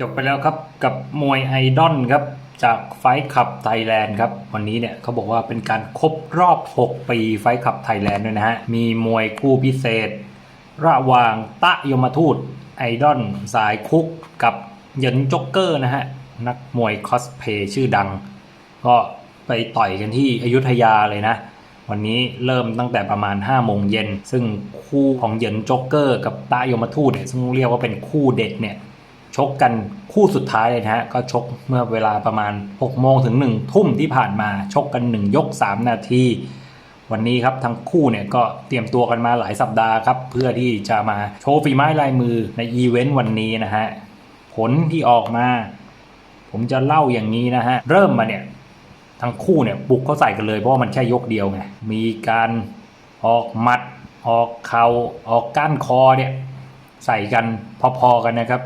จบไปแล้วครับกับมวยไอดอลครับจากไฟขับไทยแลนด์ครับวันนี้เนี่ยเขาบอกว่าเป็นการครบรอบ 6 ปีไฟขับไทยแลนด์ด้วยนะฮะ มีมวยคู่พิเศษ ระหว่างตะยมทูตไอดอลสายคุกกับเหยินจ็อกเกอร์นะฮะ นักมวยคอสเพย์ชื่อดัง ก็ไปต่อยกันที่อยุธยาเลยนะ วันนี้เริ่มตั้งแต่ประมาณ5โมงเย็นซึ่งคู่ของเหยินจ็อกเกอร์กับตะยมทูตเนี่ยซึ่งเรียกว่าเป็นคู่เด็ดเนี่ย ชกกันคู่สุดท้ายเลยนะฮะ ก็ชกเมื่อเวลาประมาณ 6 โมงถึง 1 ทุ่มที่ผ่านมา ชกกัน 1 ยก 3 นาที วันนี้ครับทั้งคู่เนี่ยก็เตรียมตัวกันมาหลายสัปดาห์ครับ เพื่อที่จะมาโชว์ฝีไม้ลายมือในอีเวนต์วันนี้นะฮะ ผลที่ออกมา ผมจะเล่าอย่างนี้นะฮะ เริ่มมาเนี่ยทั้งคู่เนี่ยบุกเขาใส่กันเลยเพราะว่ามันแค่ยกเดียวไง มีการออกหมัด ออกเข่าออกก้านคอเนี่ยใส่กันพอๆกันนะครับ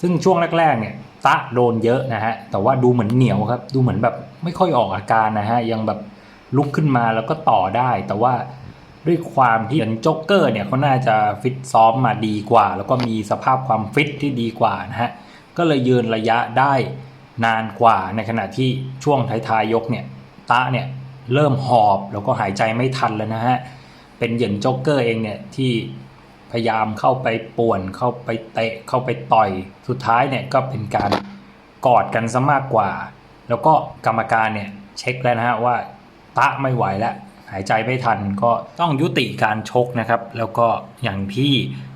ซึ่งช่วงแรกๆเนี่ยตะโดนเยอะนะฮะแต่ว่าดูเหมือนเหนียวครับ ดูเหมือนแบบไม่ค่อยออกอาการนะฮะยังแบบลุกขึ้นมาแล้วก็ต่อได้ แต่ว่าด้วยความที่เหมือนโจ๊กเกอร์เนี่ยเขาน่าจะฟิตซ้อมมาดีกว่า แล้วก็มีสภาพความฟิตที่ดีกว่านะฮะก็เลยยืนระยะได้นานกว่าในขณะที่ช่วงท้ายๆยกเนี่ยตะเนี่ยเริ่มหอบแล้วก็หายใจไม่ทันแล้วนะฮะเป็นเหยินโจ๊กเกอร์เองเนี่ยที่ พยายามเข้าไปป่วนเข้าไปเตะเข้าไปต่อยสุดท้ายเนี่ยก็เป็นการกอดกันซะมากกว่า แล้วก็กรรมการเนี่ยเช็คแล้วนะฮะว่าตะไม่ไหวแล้วหายใจไม่ทันก็ต้องยุติการชกนะครับ แล้วก็อย่างที่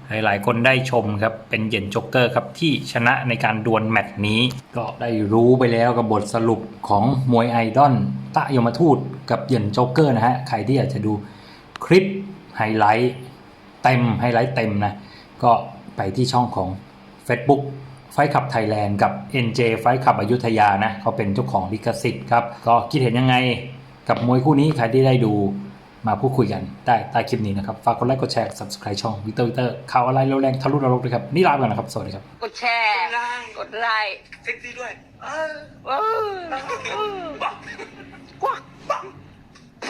หลายๆ คนได้ชมครับ เป็นเยินโจ๊กเกอร์ครับ ที่ชนะในการดวลแมตช์นี้ ก็ได้รู้ไปแล้วกับบทสรุปของมวยไอดอลตะยมทูตกับเยินโจ๊กเกอร์นะฮะ ใครที่อยากจะดูคลิปไฮไลท์ เต็มไฮไลท์เต็มนะก็ไปที่ช่องของ Facebook ไฟขับไทยแลนด์กับ NJ ไฟขับอยุธยานะเขาเป็นเจ้าของลิขสิทธิ์ครับก็คิดเห็นยังไงกับมวยคู่นี้ใครที่ได้ดูมาพูดคุยกันได้ใต้คลิปนี้นะครับ ฝากกดไลค์กดแชร์ subscribe ช่องวิเตอร์วิเตอร์ข่าวอะไรเร็วแรงทะลุนรกเลยครับ นี่ลาไปก่อนนะครับ สวัสดีครับ กดแชร์ กดไลค์กดไลค์เซ็กซี่ด้วยเออ เออเออ บัก กวัก บัก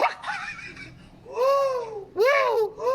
บักวู้ วู้